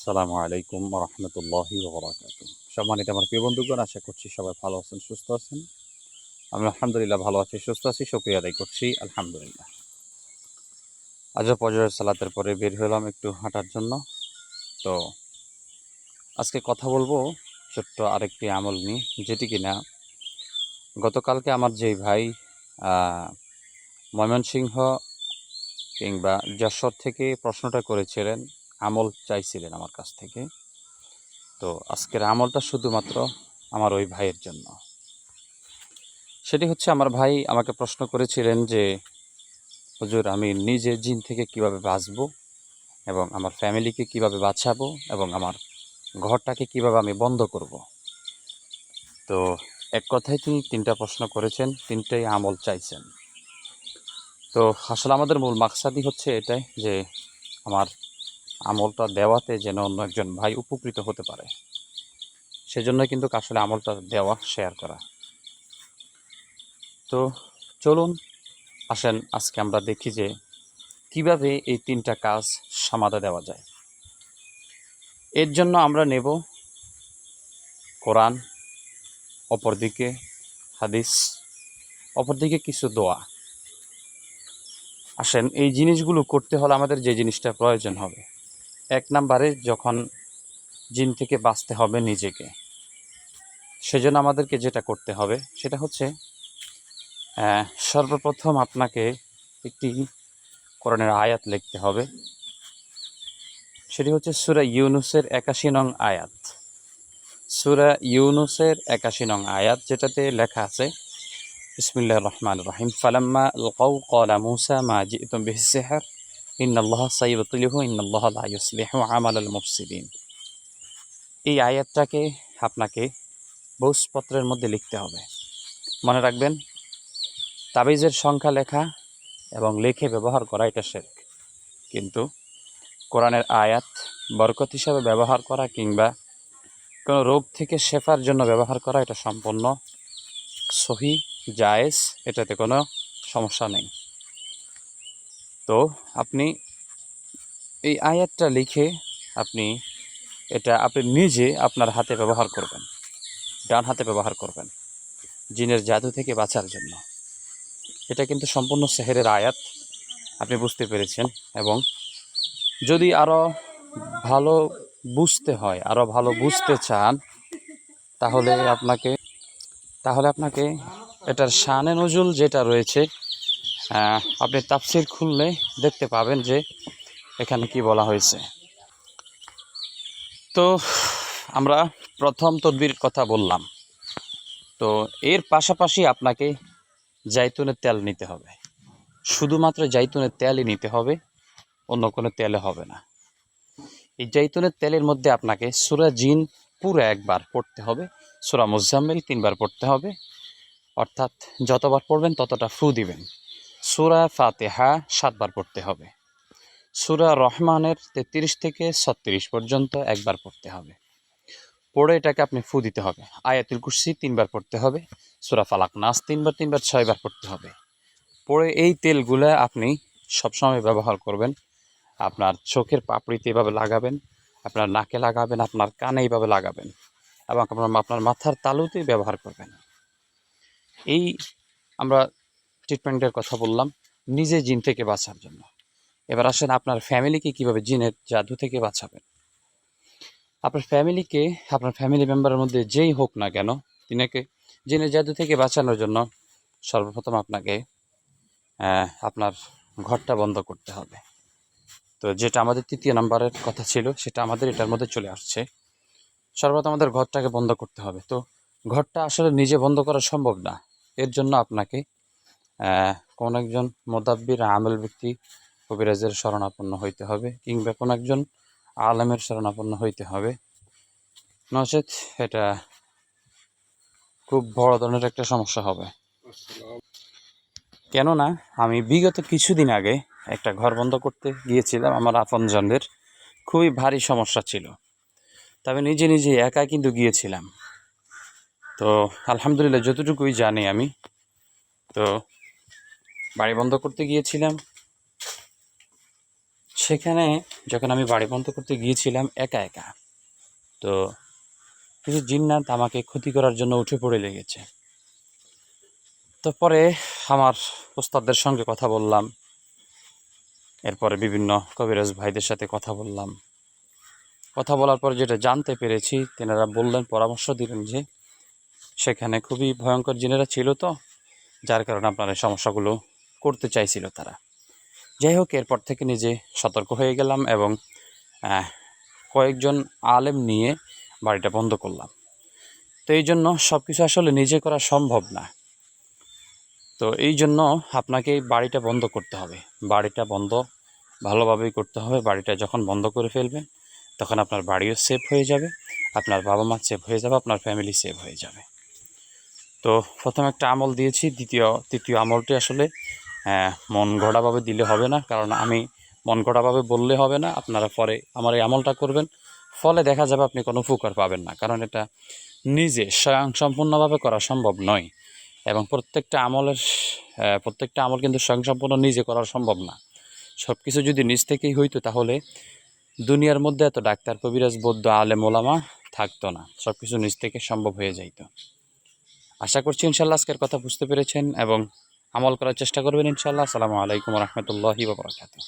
আসসালামু আলাইকুম রহমতুল্লাহি বরাকাত সম্মানিত আমার প্রিয় বন্ধুগণ, আশা করছি সবাই ভালো আছেন, সুস্থ আছেন। আমি আলহামদুলিল্লাহ ভালো আছি, সুস্থ আছি, শুক্রিয়া আদায় করছি, আলহামদুলিল্লাহ। আজও পজরের সালাতের পরে বের হলাম একটু হাঁটার জন্য। তো আজকে কথা বলব ছোট্ট আরেকটি আমল নিয়ে, যেটি কিনা গতকালকে আমার যেই ভাই ময়মনসিংহ কিংবা যশোর থেকে প্রশ্নটা করেছিলেন আমল চাইছিলেন আমার কাছ থেকে। তো আজকের আমলটা শুধুমাত্র আমার ওই ভাইয়ের জন্য। সেটি হচ্ছে আমার ভাই আমাকে প্রশ্ন করেছিলেন যে, হুজুর, আমি নিজে জিন থেকে কীভাবে বাঁচবো এবং আমার ফ্যামিলিকে কীভাবে বাঁচাবো এবং আমার ঘরটাকে কীভাবে আমি বন্ধ করব? তো এক কথায় তিনি তিনটা প্রশ্ন করেছেন, তিনটাই আমল চাইছেন। তো আসলে আমাদের মূল মাকসাদি হচ্ছে এটাই যে, আমার আমলটা দেওয়াতে যেন অন্য একজন ভাই উপকৃত হতে পারে। সেজন্য কিন্তু আসলে আমলটা দেওয়া শেয়ার করা। তো চলুন, আসেন, আজকে আমরা দেখি যে কীভাবে এই তিনটা কাজ সমাধা দেওয়া যায়। এর জন্য আমরা নেব কোরআন, অপরদিকে হাদিস, অপরদিকে কিছু দোয়া। আসেন, এই জিনিসগুলো করতে হলে আমাদের যে জিনিসটা প্রয়োজন হবে। এক নাম্বারে যখন জিন থেকে বাঁচতে হবে নিজেকে, সেজন্য আমাদেরকে যেটা করতে হবে সেটা হচ্ছে সর্বপ্রথম আপনাকে একটি কোরআনের আয়াত লিখতে হবে। সেটি হচ্ছে সুরা ইউনুসের একাশি নং আয়াত। সুরা ইউনুসের একাশি নং আয়াত যেটাতে লেখা আছে বিসমিল্লাহ রহমান রহিম, ফালাম্মা লকাউ কলা মুসা মা জিতুম বিহিসেহার ইন্নাল্লাহ আমাল মুফসিদিন। এই আয়াতটাকে আপনাকে বৌসপত্রের মধ্যে লিখতে হবে। মনে রাখবেন, তাবিজের সংখ্যা লেখা এবং লেখে ব্যবহার করা এটা শেখ কিন্তু কোরআনের আয়াত বরকত হিসাবে ব্যবহার করা কিংবা কোনো রোগ থেকে শেফার জন্য ব্যবহার করা এটা সম্পূর্ণ সহি, জায়েজ, এটাতে কোনো সমস্যা নেই। তো আপনি এই আয়াতটা লিখে আপনি এটা আপনি নিজে আপনার হাতে ব্যবহার করবেন, ডান হাতে ব্যবহার করবেন জিনের জাদু থেকে বাঁচার জন্য। এটা কিন্তু সম্পূর্ণ সেহেরের আয়াত, আপনি বুঝতে পেরেছেন। এবং যদি আরও ভালো বুঝতে হয় আরও ভালো বুঝতে চান, তাহলে আপনাকে তাহলে আপনাকে এটার শানে নজুল যেটা রয়েছে আপনি তাফসির খুললে দেখতে পাবেন যে এখানে কি বলা হয়েছে। তো আমরা প্রথম তদবির কথা বললাম। তো এর পাশাপাশি আপনাকে জাইতুনের তেল নিতে হবে। শুধুমাত্র জাইতুনের তেলই নিতে হবে, অন্য কোনো তেলে হবে না। এই জাইতুনের তেলের মধ্যে আপনাকে সুরা জিন পুরো একবার পড়তে হবে, সুরা মুজাম্মিল তিনবার পড়তে হবে। অর্থাৎ যতবার পড়বেন ততটা ফু দিবেন। সুরা ফাতেহা সাতবার পড়তে হবে। সুরা রহমানের তেত্রিশ থেকে ছত্রিশ পর্যন্ত একবার পড়তে হবে। পড়ে এটাকে আপনি ফু দিতে হবে। আয়াতুল কুরসি তিনবার পড়তে হবে। সুরা ফালাক নাস তিনবার তিনবার, ছয়বার পড়তে হবে। পড়ে এই তেলগুলো আপনি সবসময় ব্যবহার করবেন। আপনার চোখের পাপড়িতে এভাবে লাগাবেন, আপনার নাকে লাগাবেন, আপনার কানে এইভাবে লাগাবেন এবং আপনার আপনার মাথার তালুতে ব্যবহার করবেন। এই আমরা ট্রিটমেন্টের কথা বললাম, নিজে জিন থেকে বাঁচার জন্য। এবার আসেন আপনার ফ্যামিলিকে কীভাবে জিনের জাদু থেকে বাঁচাবেন। আপনার ফ্যামিলিকে আপনার ফ্যামিলি মেম্বারের মধ্যে যেই হোক না কেন, তিনাকে জিনের জাদু থেকে বাঁচানোর জন্য সর্বপ্রথম আপনাকে আপনার ঘরটা বন্ধ করতে হবে। তো যেটা আমাদের তৃতীয় নাম্বারের কথা ছিল, সেটা আমাদের এটার মধ্যে চলে আসছে। সর্বপ্রথম আমাদের ঘরটাকে বন্ধ করতে হবে। তো ঘরটা আসলে নিজে বন্ধ করা সম্ভব না। এর জন্য আপনাকে কোন একজন মোদাব্বির আমেল ব্যক্তি কবিরাজের শরণাপন্ন হইতে হবে কিংবা কোনো একজন আলেমের শরণাপন্ন হইতে হবে। নচেত এটা খুব বড় ধরনের একটা সমস্যা হবে। কেননা আমি বিগত কিছুদিন আগে একটা ঘর বন্ধ করতে গিয়েছিলাম, আমার আপনজনদের। খুবই ভারী সমস্যা ছিল। তবে নিজে নিজে একা কিন্তু গিয়েছিলাম। তো আলহামদুলিল্লাহ যতটুকুই জানি আমি, তো বাড়ি বন্ধ করতে গিয়েছিলাম। সেখানে যখন আমি বাড়ি বন্ধ করতে গিয়েছিলাম একা একা, তো কিছু জিন্নাত আমাকে ক্ষতি করার জন্য উঠে পড়ে লেগেছে। তো পরে আমার ওস্তাদদের সঙ্গে কথা বললাম। এরপরে বিভিন্ন কবিরাজ ভাইদের সাথে কথা বললাম। কথা বলার পর যেটা জানতে পেরেছি, তেনারা বললেন, পরামর্শ দিলেন যে সেখানে খুবই ভয়ঙ্কর জিনেরা ছিল তো, যার কারণে আপনার এই সমস্যাগুলো করতে চাইছিল তারা। যাই হোক, এরপর থেকে নিজে সতর্ক হয়ে গেলাম এবং কয়েকজন আলেম নিয়ে বাড়িটা বন্ধ করলাম। তো এই জন্য সব কিছু আসলে নিজে করা সম্ভব না। তো এই জন্য আপনাকে বাড়িটা বন্ধ করতে হবে। বাড়িটা বন্ধ ভালোভাবেই করতে হবে। বাড়িটা যখন বন্ধ করে ফেলবেন, তখন আপনার বাড়িও সেফ হয়ে যাবে। আপনার বাবা মা সেফ হয়ে যাবে, আপনার ফ্যামিলি সেফ হয়ে যাবে। তো প্রথম একটা আমল দিয়েছি। দ্বিতীয়, তৃতীয় আমলটি আসলে মন গড়াভাবে দিলে হবে না, কারণ আমি মন গড়াভাবে বললে হবে না, আপনারা পরে আমার এই আমলটা করবেন। ফলে দেখা যাবে আপনি কোনো উপকার পাবেন না, কারণ এটা নিজে স্বয়ং সম্পূর্ণভাবে করা সম্ভব নয়। এবং প্রত্যেকটা আমলের প্রত্যেকটা আমল কিন্তু স্বয়ং সম্পূর্ণ নিজে করা সম্ভব না। সব কিছু যদি নিজ থেকেই হইতো, তাহলে দুনিয়ার মধ্যে এত ডাক্তার, কবিরাজ, বৌদ্ধ, আলেম মোলামা থাকতো না সব কিছু নিজ থেকে সম্ভব হয়ে যাইতো। আশা করছি ইনশাল্লাহ আজকের কথা বুঝতে পেরেছেন এবং আমল করার চেষ্টা করবেন ইনশাল্লাহ আসসালামু আলাইকুম রহমতুল্লাহি বাবরাকাতু